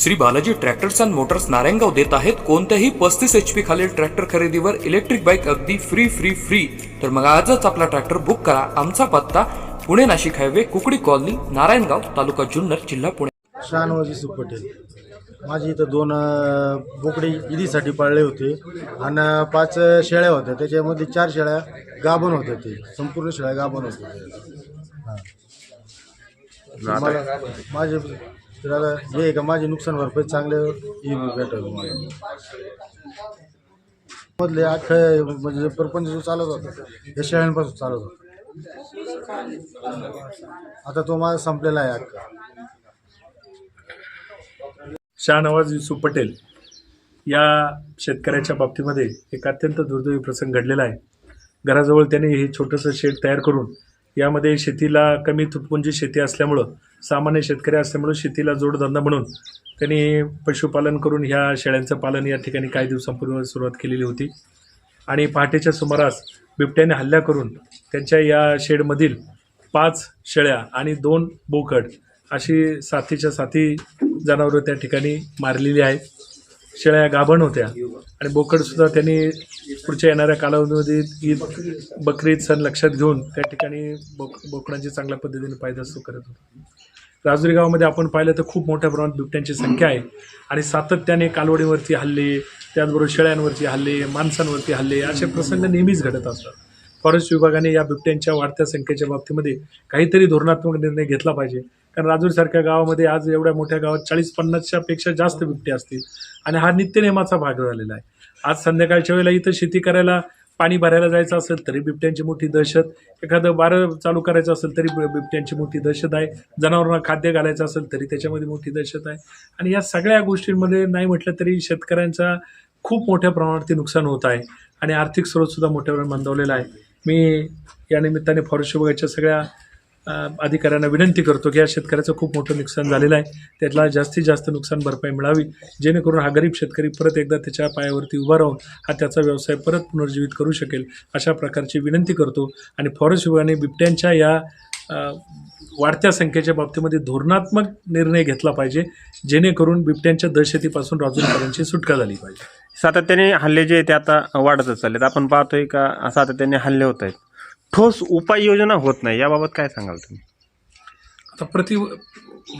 Shri Balaji tractors and motors Narayangaon देत आहेत. कोणत्याही पस्तीस एच पी खालील ट्रॅक्टर खरेदीवर इलेक्ट्रिक बाईक अगदी फ्री फ्री फ्री तर मग आजच आपला ट्रॅक्टर बुक करा. आमचा पत्ता पुणे नाशिक हायवे कुकडी कॉलनी नारायणगाव तालुका जुन्नर जिल्हा पुणे. शहानवाजी सुपटेल माझी इथं दोन बोकडे ईदीसाठी पाळले होते. आणि पाच शेळ्या होत्या. त्याच्यामध्ये चार शेळ्या गाभण होत्या ते. संपूर्ण शेळ्या गाभण होत्या. माझे तर आता हे का माझी नुकसान भरपाई चांगले भेटल मला मधले अख्खं म्हणजे परपंच जो चालत होता या शेळ्यांपासून चालत होता. आता तो माझा संपलेला आहे अख्खा. शाहनवाज युसुफ पटेल या शेतकऱ्याच्या बाबतीमध्ये एक अत्यंत दुर्दैवी प्रसंग घडलेला आहे. घराजवळ त्याने हे छोटंसं शेड तयार करून यामध्ये शेतीला कमी तुटपुंजी शेती असल्यामुळं सामान्य शेतकरी असल्यामुळं शेतीला जोडधंदा म्हणून त्यांनी पशुपालन करून ह्या शेळ्यांचं पालन या ठिकाणी काही दिवसांपूर्वी सुरुवात केलेली होती. आणि पहाटेच्या सुमारास बिबट्याने हल्ला करून त्यांच्या या शेडमधील पाच शेळ्या आणि दोन बोकड अशी साथीच्या साथी जनावरं त्या ठिकाणी मारलेली आहेत शेळ्या गाभण होत्या. आणि बोकडसुद्धा त्यांनी पुढच्या येणाऱ्या कालावधीमध्ये ईद बकरीद सण लक्षात घेऊन त्या ठिकाणी बोक बोकडांची चांगल्या पद्धतीने पायदास करत होतो. राजुरी गावामध्ये आपण पाहिलं तर खूप मोठ्या प्रमाणात बिबट्यांची संख्या आहे. आणि सातत्याने कालवडीवरती हल्ले त्याचबरोबर शेळ्यांवरती हल्ले माणसांवरती हल्ले असे प्रसंग नेहमीच घडत असतात. फॉरेस्ट विभागाने या बिबट्यांच्या वाढत्या संख्येच्या बाबतीमध्ये काहीतरी धोरणात्मक निर्णय घेतला पाहिजे. कारण राजूरसारख्या गावामध्ये आज एवढ्या मोठ्या गावात चाळीस पन्नासच्या पेक्षा जास्त बिबटे असतील. आणि हा नित्यनेमाचा भाग झालेला आहे. आज संध्याकाळच्या वेळेला इथं शेती करायला पाणी भरायला जायचं असेल तरी बिबट्यांची मोठी दहशत. एखादं बारं चालू करायचं असेल तरी बिबट्यांची मोठी दहशत आहे. जनावरांना खाद्य घालायचं असेल तरी त्याच्यामध्ये मोठी दहशत आहे. आणि या सगळ्या गोष्टींमध्ये नाही म्हटलं तरी शेतकऱ्यांचा खूप मोठ्या प्रमाणावरती नुकसान होत आहे. आणि आर्थिक स्रोतसुद्धा मोठ्या प्रमाणात मंदावलेला आहे. मी या निमित्ताने फॉरेस्ट विभागाच्या सगळ्या अधिकाऱ्यांना विनंती करतो की या शेतकऱ्याचं खूप मोठं नुकसान झालेलं आहे. त्यातला जास्तीत जास्त नुकसान भरपाई मिळावी जेणेकरून हा गरीब शेतकरी परत एकदा त्याच्या पायावरती उभा राहून हा त्याचा व्यवसाय परत पुनर्जीवित करू शकेल अशा प्रकारची विनंती करतो. आणि फॉरेस्ट विभागाने बिबट्यांच्या या वाढत्या संख्येच्या बाबतीमध्ये धोरणात्मक निर्णय घेतला पाहिजे जेणेकरून बिबट्यांच्या दहशतीपासून राजूरकरांची सुटका झाली पाहिजे. सातत्याने हल्ले जे आहेत ते आता वाढतच चाललेत. आपण पाहतोय का सातत्याने हल्ले होत आहेत. ठोस उपाययोजना होत नाही याबाबत काय सांगाल तुम्ही? आता प्रति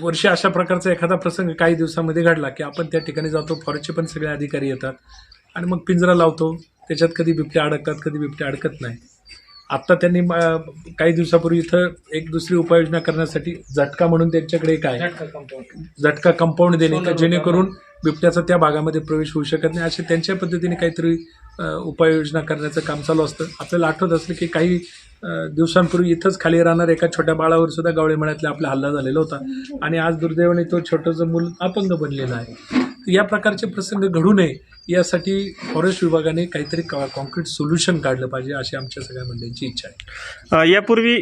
वर्षी अशा प्रकारचा एखादा प्रसंग काही दिवसामध्ये घडला की आपण त्या ठिकाणी जातो फॉरेस्टचे पण सगळे अधिकारी येतात आणि मग पिंजरा लावतो. त्याच्यात कधी बिबटे अडकतात कधी बिबटे अडकत नाही. आत्ता त्यांनी काही दिवसापूर्वी इथं एक दुसरी उपाययोजना करण्यासाठी झटका म्हणून त्यांच्याकडे काय झटका कंपाऊंड देणे का जेणेकरून बिबट्याचा त्या भागामध्ये प्रवेश होऊ शकत नाही. असे त्यांच्या पद्धतीने काहीतरी उपाययोजना करण्याचं काम चालू असतं. आपल्याला आठवत असलं की काही दिवसांपूर्वी इथंच खाली राहणार एका छोट्या बाळावर सुद्धा गावळे मळ्यातला आपला हल्ला झालेला होता. आणि आज दुर्दैवाने तो छोटंसं मूल अपंग बनलेलं आहे. या प्रकारचे प्रसंग घडू नये. यासाठी फॉरेस्ट विभागाने काहीतरी कॉन्क्रीट सोल्युशन काढलं पाहिजे अशी आमच्या सगळ्या मंडळींची इच्छा आहे. यापूर्वी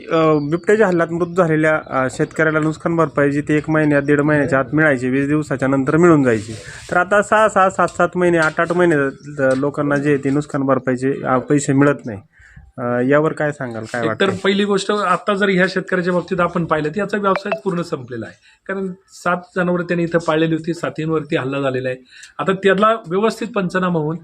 बिबट्याच्या हल्ल्यात मृत्यू झालेल्या शेतकऱ्याला नुकसान भरपाई जी ती एक महिन्यात दीड महिन्याच्या आत मिळायची वीस दिवसाच्या नंतर मिळून जायची. तर आता सहा सहा सात सात महिने आठ आठ महिने लोकांना जे ते नुकसान भरपाईचे पैसे मिळत नाही. अ, यावर काय सांगाल? काय वाटतं पहिली गोष्ट आता जर ह्या शेतकऱ्याच्या बाबतीत आपण पाहिलं तर याचा व्यवसाय पूर्ण संपलेला आहे. कारण सात जनावरं त्यांनी इथं पाळलेली होती साथींवरती हल्ला झालेला आहे. आता त्याला व्यवस्थित पंचनामा होऊन